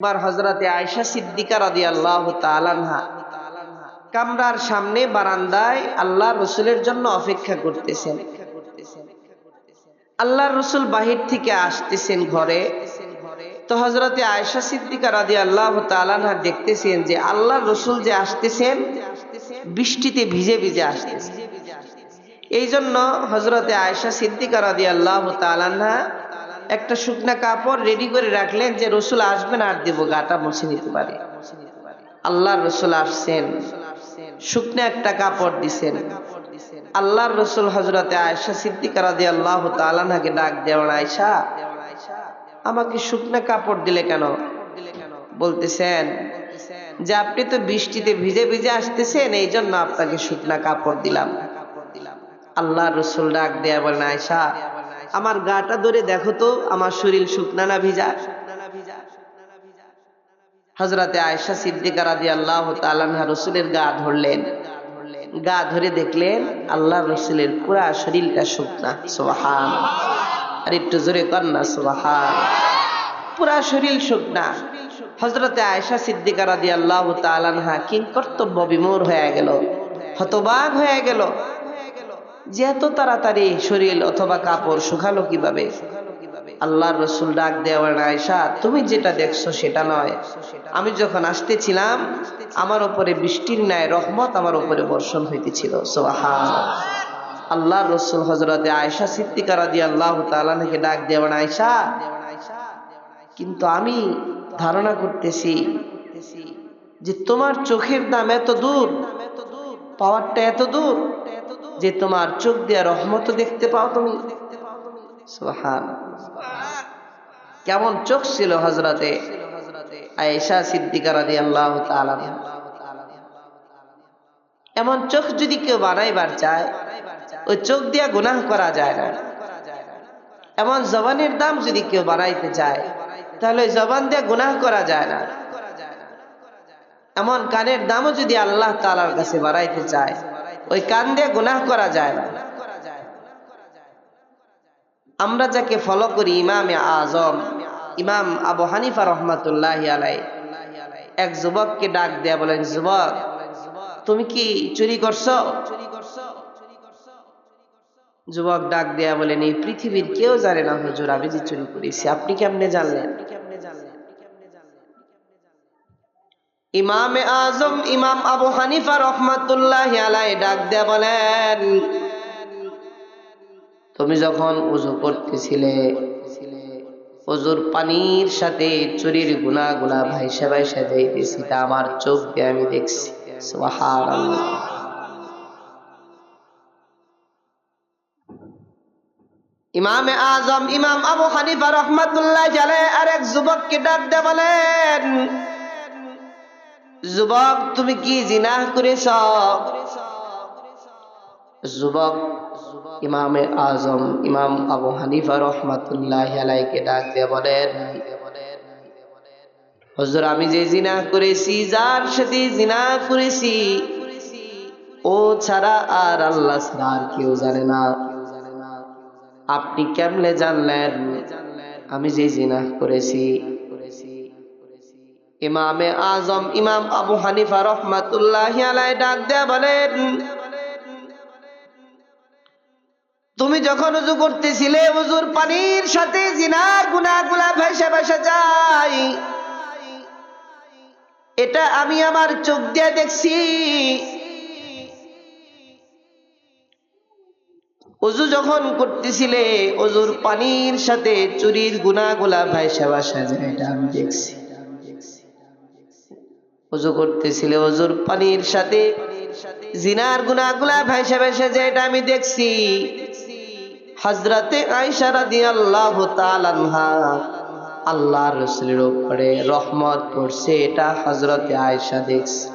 একবার হজরতে আয়সা সিদ্দিকা রাদি আল্লাহ তালানহা কামরার সামনে বারান্দায় আল্লাহ রসুলের জন্য অপেক্ষা করতেছেন। আল্লাহ রসুল বাহির থেকে আসতেছেন ঘরে। তো হজরতে আয়সা সিদ্দিকা রাদি আল্লাহ তালানহা দেখতেছেন যে আল্লাহ রসুল যে আসতেছেন, বৃষ্টিতে ভিজে ভিজে আসতেছেন এই জন্য হজরতে আয়সা সিদ্দিকা রাদি আল্লাহ তালানহা একটা শুকনা কাপড় রেডি করে রাখলেন যে রসুল আসবেন আর দেবো, গাটা মুছে নিতে পারে। আল্লাহ রসুল আসছেন। শুকনা একটা কাপড় দিছেন। আল্লাহর রসুল হজরতে আয়সা সিদ্দিকা রাদি আল্লাহ তালানহাকে ডাক দেওয়ার আয়সা আমাকে শুকনা কাপড় দিলে কেন? বলতেছেন, যে আপনি তো বৃষ্টিতে ভিজে ভিজে আসতেছেন এই জন্য আপনাকে শুকনা কাপড় দিলাম। আল্লাহ রসুল ডাক দেয়া বলেন আয়সা আমার গাটা ধরে দেখো তো, আমার শরীর শুকনা না ভিজা? হজরতে আয়সা সিদ্দিকা রাদি আল্লাহ তালানহা রসুলের গা ধরলেন। গা ধরে দেখলেন আল্লাহ রসুলের পুরা শরীরটা শুকনা। সোহান আর একটু জোরে কন্যা সোহান পুরা শরীর শুকনা। হজরতে আয়সা সিদ্দিকা রাদি আল্লাহ তালানহা কিং কর্তব্য বিমোর হয়ে গেল। হতবাগ হয়ে গেল। যে এত তাড়াতাড়ি শরীর অথবা কাপড় শুকালো কীভাবে? আল্লাহর রসুল ডাক দেওয়ার আয়সা তুমি যেটা দেখছ সেটা নয়। আমি যখন আসতেছিলাম, আমার উপরে বৃষ্টির ন্যায় রহমত আমার উপরে বর্ষণ হইতেছিল। আল্লাহর রসুল হজরতে আয়সা সিদ্দিকারা দিয়ে আল্লাহ তালাকে ডাক দেওয়ার আয়সা কিন্তু আমি ধারণা করতেছি যে তোমার চোখের দাম এত দূর, পাওয়ারটা এত দূর। যে তোমার চোখ দিয়ে রহমত দেখতে পাও তুমি। কেমন চোখ ছিল হজরতে আয়েশা সিদ্দিকা রাদি আল্লাহ এমন চোখ যদি কেউ বানাইবার চায়, ওই চোখ দিয়া গুনাহ করা যায় না। এমন জবানের দাম যদি কেউ বানাইতে চায়, তাহলে ওই জবান দিয়ে গুনাহ করা যায় না। এমন কানের দামও যদি আল্লাহ তালার কাছে বাড়াইতে চায় ওই কান দিয়ে গুনাহ করা যায়। না আমরা যাকে ফলো করি ইমামে আজম, ইমাম আবু হানিফা রহমাতুল্লাহ আলাই এক যুবককে ডাক দেয়া বলেন, যুবক, তুমি কি চুরি করছ? যুবক ডাক দেয়া বলেন, এই পৃথিবীর কেউ জানে না হুজুর, আমি যে চুরি করেছি, আপনি কেমনে জানলেন? ইমামে আজম, ইমাম আবু হানিফা রহমাতুল্লাহ আলাই ডাক দেয়া বলেন, তুমি যখন উজু করতেছিলে অজুর পানির সাথে চুরির গুণা গুলা ভাইসা ভাইসা যাইতেছি তা আমার চোখ দিয়ে আমি দেখছি। ইমামে আজম, ইমাম আবু হানিফা রহমাতুল্লাহ জালে আরেক যুবককে ডাক দে বলেন যুবক, তুমি কি জিনাহ করেছ? যুবক, ইমামে আজম, ইমাম আবু হানিফা রহমাতুল্লাহ আলাইকে ডাক দিয়ে বলেন, হজুর, আমি যে জিনা করেছি, যার সাথে জিনা করেছি, ও ছাড়া আর আল্লাহ ছাড়া আর কেউ জানে না। আপনি কেমনে জানলেন, আমি যে জিনা করেছি ইমামে আজম, ইমাম আবু হানিফা রহমাতুল্লাহ আলাই ডাক দেয়া বলেন, তুমি যখন উজু করতেছিলে, উজুর পানির সাথে জিনার গুনাগুলা ভেসে ভেসে যাই এটা আমি আমার চোখ দিয়ে দেখছি। অজু যখন করতেছিলে অজুর পানির সাথে চুরির গুনাগুলা ভাইসা ভাসা যায়, এটা আমি দেখছি। অজু করতেছিলে অজুর পানির সাথে জিনার গুনাগুলা ভাইসা ভাইসা যায় এটা আমি দেখছি। হজরতে আয়সা রাদি আল্লাহ তালানহা আল্লাহ রসুলের উপরে রহমত পড়ছে এটা হজরতে আয়সা দেখছে।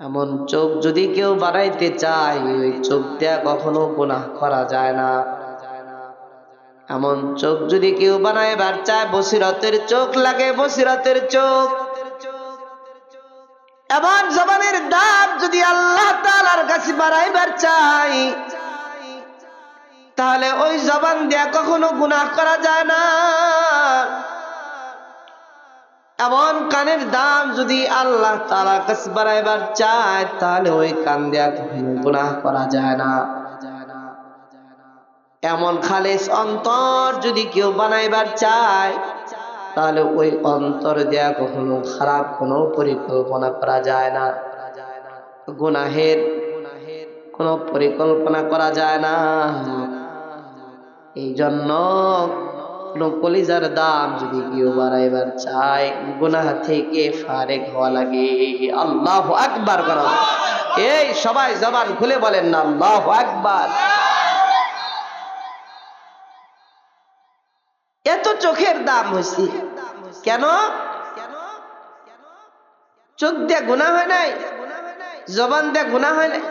এমন চোখ যদি কেউ বাড়াইতে চায়, ওই চোখ দেয়া কখনো গুনাহ করা যায় না। এমন চোখ যদি কেউ বানাইবার চায় বসিরতের চোখ লাগে বসিরতের চোখ। এমন জবানের দাম যদি আল্লাহ তালার কাছে বাড়াইবার চাই তাহলে ওই জবান দিয়া কখনো গুনাহ করা যায় না। এমন কানের দাম যদি আল্লাহ তালা কাছে বাড়াইবার চায় তাহলে ওই কান দেয়া কখনো গুনাহ করা যায় না। এমন খালেস অন্তর যদি কেউ বানাইবার চায়, তাহলে ওই অন্তর দেয়া কখনো খারাপ, কোনো পরিকল্পনা করা যায় না। গুনাহের কোনো পরিকল্পনা করা যায় না। এই জন্য কোনো কলিজার দাম যদি কেউ বাড়াইবার চায়, গুনাহ থেকে ফারেক হওয়া লাগে। আল্লাহ আকবার করা। এই সবাই জবান খুলে বলেন না, আল্লাহ আকবার। এত চোখের দাম হয়েছে কেন? চোখ দিয়ে গুণা হয় নাই? জবান দিয়ে গুণা হয় নাই?